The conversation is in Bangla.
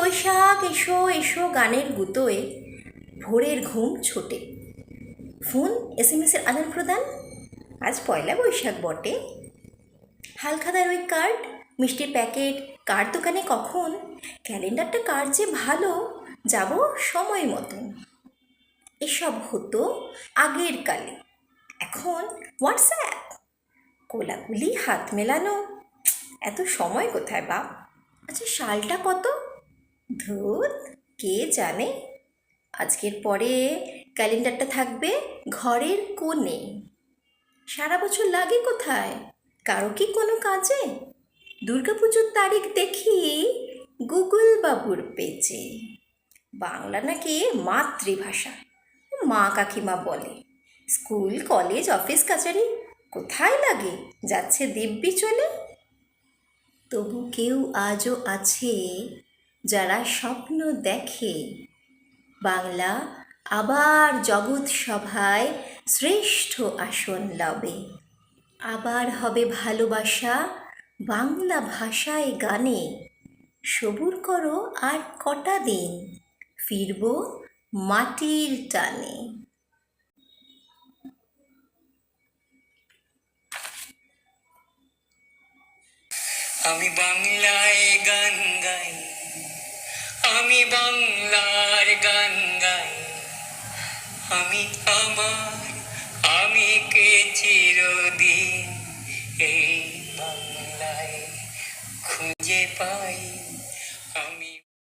বৈশাখ এসো এসো গানের গুতোয়, ভোরের ঘুম ছোটে। ফোন, এস এম এসের আদান প্রদান। আজ পয়লা বৈশাখ বটে। হালখাদার ওই কার্ড, মিষ্টির প্যাকেট, কার দোকানে কখন? ক্যালেন্ডারটা কার যে ভালো, যাব সময় মতন। এসব হতো আগের কালে। এখন হোয়াটসঅ্যাপ। কোলাকুলি, হাত মেলানো। এত সময় কোথায় বাপ? আচ্ছা সালটা কত? ধুত? কে জানে? আজকের পরে ক্যালেন্ডারটা থাকবে ঘরের কোণে। সারা বছর লাগে কোথায়? কারও কি কোনো কাজে? দুর্গাপুজোর তারিখ দেখি গুগল বাবুর পেজে। বাংলা নাকি মাতৃভাষা, মা কাকিমা বলে। স্কুল, কলেজ, অফিস, কাচারি, কোথায় লাগে? যাচ্ছে দিব্যি চলে। তবু কেউ আজও আছে যারা স্বপ্ন দেখে। বাংলা আবার জগৎ সভায় শ্রেষ্ঠ আসন লবে আবার হবে ভালোবাসা, বাংলা ভাষায় গানে। সবুর করো আর কটা দিন, ফিরব মাটির টানে। আমি বাংলায় গান বাংলার গান গাই আমি আমার আমি কে চিরদিন এই বাংলায় খুঁজে পাই।